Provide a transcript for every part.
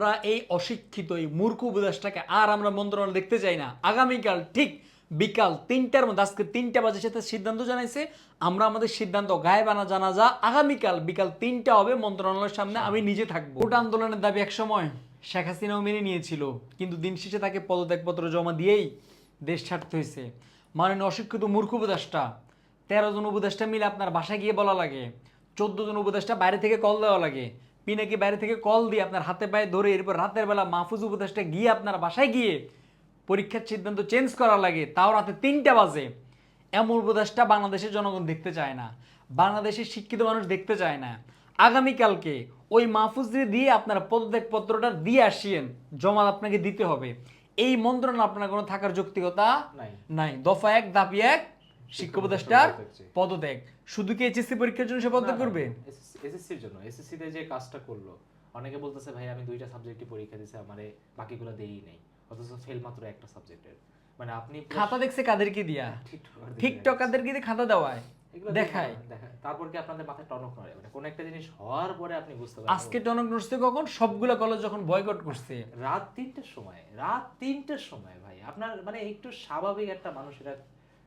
আমরা এই অশিক্ষিত, এই মূর্খ উপদেশটাকে আর আমরা মন্ত্রণালয় দেখতে চাই না। আগামীকাল ঠিক বিকাল তিনটার মধ্যে, আজকে তিনটা বাজে সাথে সিদ্ধান্ত জানাইছে, আমরা আমাদের সিদ্ধান্ত গায়ে বানা জানাজা আগামীকাল বিকাল তিনটা হবে মন্ত্রণালয়ের সামনে, আমি নিজে থাকব। ভোট আন্দোলনের দাবি এক সময় শেখ হাসিনাও মেনে নিয়েছিল, কিন্তু দিন শেষে তাকে পদত্যাগপত্র জমা দিয়েই দেশ ছাড়তে হয়েছে। মাননীয় অশিক্ষিত মূর্খ উপদেশটা তেরো জন উপদেষ্টা মিলে আপনার বাসায় গিয়ে বলা লাগে, চোদ্দ জন উপদেষ্টা বাইরে থেকে কল দেওয়া লাগে। পিনাকি বাইরে থেকে কল দিয়ে আপনার হাতে পায়ে ধরে এরপর রাতের বেলা মাহফুজ উপদেষ্টা গিয়ে আপনার বাসায় গিয়ে পরীক্ষার সিদ্ধান্ত চেঞ্জ করা লাগে তাও রাতে তিনটা বাজে। এমন উপদেশটা বাংলাদেশের জনগণ দেখতে চায় না বাংলাদেশের শিক্ষিত মানুষ দেখতে চায় না। আগামীকালকে ওই মাহফুজদের দিয়ে আপনার পদত্যাগ পত্রটা দিয়ে আসিয়েন জমা আপনাকে দিতে হবে। এই মন্ত্রণা আপনার কোনো থাকার যৌক্তিকতা নাই। নাই। দফা এক দাবি এক শিক্ষা উপদেষ্টার পদত্যাগ। শুধু কি এইচএসসি পরীক্ষার জন্য সে পদত্যাগ করবে? এসএসসির জন্য এসএসসি তে যে কাজটা করল অনেকে বলতেছে ভাই আমি দুইটা সাবজেক্টে পরীক্ষা দিছি আমারে বাকিগুলো দেই নেই। অথচ ফেল মাত্র একটা সাবজেক্টের মানে আপনি খাতা দেখছে কাদেরকে দিয়া? টিকটকার দিয়ে। টিকটকারদেরকে দিয়ে খাতা দেওয়ায়? দেখায়। তারপর কি আপনাদের মাথায় টনক নড়ে? মানে কোন একটা জিনিস হওয়ার পরে আপনি বুঝতে পারবেন। আজকে টনক নড়ছে কখন? সবগুলা কলেজ যখন বয়কট করছে। রাত তিনটের সময় রাত তিনটের সময় ভাই। আপনার মানে একটু স্বাভাবিক একটা মানুষের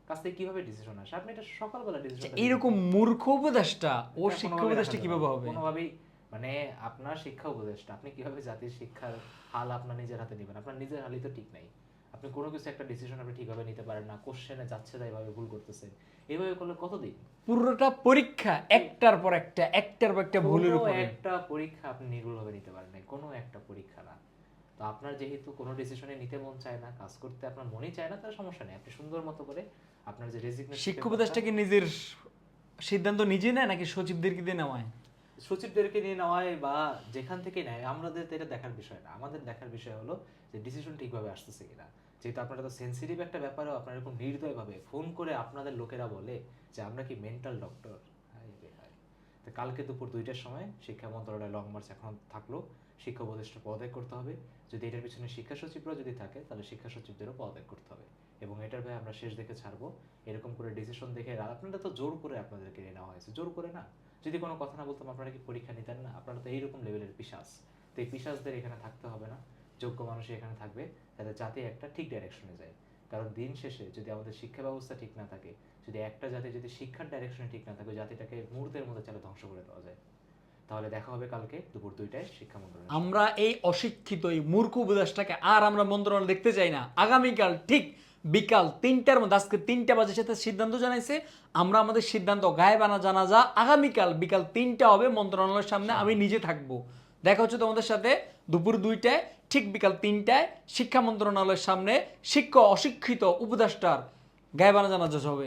কাছ থেকে কীভাবে ডিসিশন আসে? আপনি এটা সকালবেলা ডিসিশন এইরকম মূর্খ উপদেশটা ও শিক্ষা উপদেশটা কীভাবে হবে? কোনোভাবেই মানে আপনার শিক্ষা উপদেশটা আপনি কীভাবে জাতির শিক্ষার হাল আপনার নিজের হাতে নেবেন? আপনার নিজের হালই তো ঠিক নাই। আপনি কোনো কিছু একটা ডিসিশন আপনি ঠিকভাবে নিতে পারেন না কোশ্চেনে যাচ্ছে তাই ভাবে ভুল করতেছেন। এইভাবে করলে কতদিন? পুরোটা পরীক্ষা একটার পর একটা একটার পর একটা ভুলের উপরে। একটা পরীক্ষা আপনি নির্ভুলভাবে নিতে পারেন না কোনো একটা পরীক্ষা না। আপনার যেহেতু কোনো ডিসিশনে নিতে মন চায় না কাজ করতে আপনার মনই চায় না তাহলে সমস্যা নেই। আপনি সুন্দর মতো করে আপনার যে রেজিগনেশন শিক্ষা উপদেশটা কি নিজের সিদ্ধান্ত নিজে নেয় নাকি সচিবদেরকে দিয়ে নেওয়ায়? সচিবদেরকে নিয়ে নেওয়ায় বা যেখান থেকে নেয় আমাদের তো এটা দেখার বিষয় না। আমাদের দেখার বিষয় হলো যে ডিসিশন ঠিকভাবে আসতেছে কিনা। যেহেতু আপনারা তো সেন্সিটিভ একটা ব্যাপারেও আপনারা এরকম নির্দয়ভাবে ফোন করে আপনাদের লোকেরা বলে যে আমরা কি মেন্টাল ডক্টর কালকে দুপুর দুইটার সময় শিক্ষা মন্ত্রণালয় লং মার্চ এখন থাকল। শিক্ষা উপদেষ্টা পদত্যাগ করতে হবে। যদি এটার পিছনে শিক্ষা সচিবরা যদি থাকে, তাহলে শিক্ষা সচিবদেরও পদত্যাগ করতে হবে। এবং এটার ভাই আমরা শেষ দেখে ছাড়বো। এরকম করে ডিসিশন দেখে আপনারা তো জোর করে আপনাদেরকে নেওয়া হয়েছে। জোর করে না। যদি কোনো কথা না বলতাম, আপনারা কি পরীক্ষা নিতেন না? আপনারা তো এইরকম লেভেলের পিসাস তো এই পিসাসদের এখানে থাকতে হবে না। যোগ্য মানুষ এখানে থাকবে। যাতে জাতি একটা ঠিক ডাইরেকশনে যায়। কারণ দিন শেষে যদি আমাদের শিক্ষা ব্যবস্থা ঠিক না থাকে, যদি একটা জাতি যদি শিক্ষার ডাইরেকশনে ঠিক না থাকে জাতিটাকে মুহূর্তের মধ্যে চালে ধ্বংস করে দেওয়া যায়। তাহলে দেখা হবে কালকে দুপুর দুইটায় শিক্ষা মন্ত্রণালয় আমরা এই অশিক্ষিত এই মূর্খ উপদেশটাকে আর আমরা মন্ত্রণালয় দেখতে চাই না। আগামীকাল ঠিক বিকাল তিনটার মধ্যে, আজকে তিনটা বাজে সাথে সিদ্ধান্ত জানাইছে। আমরা আমাদের সিদ্ধান্ত গায়ে বানা জানা যা আগামীকাল বিকাল তিনটা হবে মন্ত্রণালয়ের সামনে, আমি নিজে থাকব। দেখা হচ্ছে তোমাদের সাথে দুপুর দুইটায়। ঠিক বিকাল তিনটায় শিক্ষা মন্ত্রণালয়ের সামনে শিক্ষা অশিক্ষিত উপদেষ্টার গায়ে বানা জানাজা হবে।